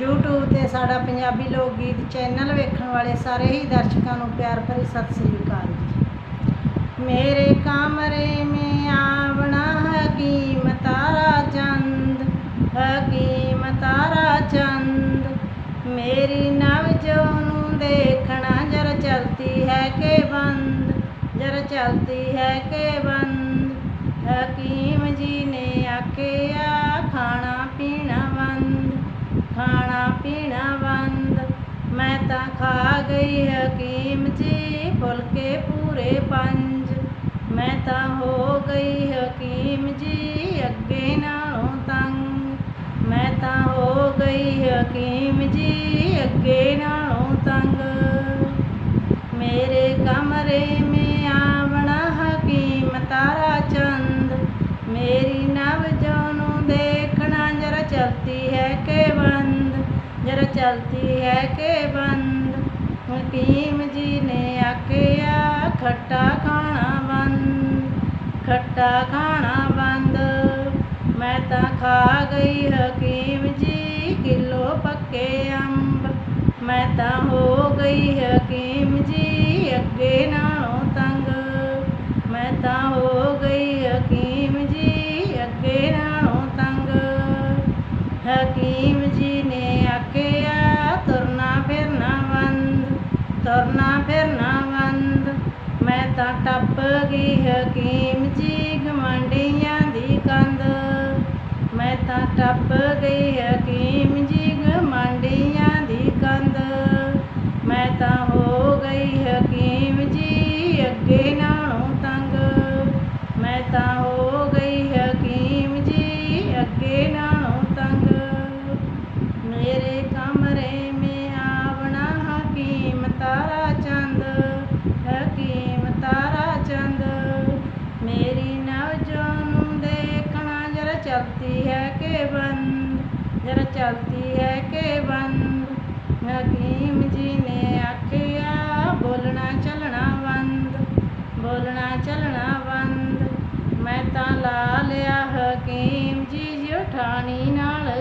YouTube ਤੇ ਸਾਡਾ ਪੰਜਾਬੀ ਲੋਕ ਗੀਤ ਚੈਨਲ ਵੇਖਣ ਵਾਲੇ ਸਾਰੇ ਹੀ ਦਰਸ਼ਕਾਂ ਨੂੰ ਪਿਆਰ ਭਰੀ ਸਤਿ ਸ੍ਰੀ ਅਕਾਲ ਜੀ। ਮੇਰੇ ਕਮਰੇ ਮੇ ਆਵਣਾ ਹਕੀਮ ਤਾਰਾ ਚੰਦ ਹਕੀਮ ਤਾਰਾ ਚੰਦ। ਮੇਰੀ ਨਵਜੋ ਨੂੰ ਦੇਖਣਾ ਜਰ ਚਲਤੀ ਹੈ ਕੇ ਬੰਦ, ਜਰ ਚਲਤੀ ਹੈ ਕੇ ਬੰਦ। ਹਕੀਮ ਜੀ ਨੇ ਆਖਿਆ, ਖਾਣਾ ਪੀਣਾ ਬੰਦ ਖਾਣਾ ਪੀਣਾ ਬੰਦ ਮੈਂ ਤਾਂ ਖਾ ਗਈ ਹਕੀਮ ਜੀ, ਫੁਲਕੇ ਪੂਰੇ ਪੰਜ। ਮੈਂ ਤਾਂ ਹੋ ਗਈ ਹਕੀਮ ਜੀ, ਅੱਗੇ ਨਾਲੋਂ ਤੰਗ। ਮੈਂ ਤਾਂ ਹੋ ਗਈ ਹਕੀਮ ਜੀ, ਅੱਗੇ ਨਾਲੋਂ ਤੰਗ। ਜਰਾ ਚਲਤੀ ਹੈ ਕਿ ਬੰਦ। ਹਕੀਮ ਜੀ ਨੇ ਆਖਿਆ, ਖੱਟਾ ਖਾਣਾ ਬੰਦ। ਖੱਟਾ ਖਾਣਾ ਬੰਦ। ਮੈਂ ਤਾਂ ਖਾ ਗਈ ਹਕੀਮ ਜੀ, ਕਿਲੋ ਪੱਕੇ ਅੰਬ। ਮੈਂ ਤਾਂ ਹੋ ਗਈ ਹਕੀਮ ਜੀ, ਅੱਗੇ ਨਾ ਤੁਰਨਾ ਫਿਰਨਾ ਬੰਦ। ਮੈਂ ਤਾਂ ਟੱਪ ਗਈ ਹਕੀਮ ਜੀ ਗਵਾਂਢੀਆਂ ਦੀ ਕੰਧ। ਮੈਂ ਤਾਂ ਟੱਪ ਗਈ ਹਕੀਮ ਜੀ ਗਵਾਂਢੀਆਂ ਦੀ ਕੰਧ। ਮੈਂ ਤਾਂ ਹੋ ਗਈ ਹਕੀਮ ਜੀ ਅੱਗੇ ਨਾਲੋਂ ਤੰਗ। ਮੈਂ ਤਾਂ ਹੋ ਜਰਾ ਚਲਤੀ ਹੈ ਕਿ ਬੰਦ। ਜਰਾ ਚਲਤੀ ਹੈ ਕਿ ਬੰਦ। ਹਕੀਮ ਜੀ ਨੇ ਆਖਿਆ, ਬੋਲਣਾ, ਚੱਲਣਾ ਬੰਦ। ਬੋਲਣਾ, ਚੱਲਣਾ ਬੰਦ। ਮੈਂ ਤਾਂ ਲਾ ਲਿਆ ਹਕੀਮ ਜੀ ਜਠਾਣੀ ਨਾਲ।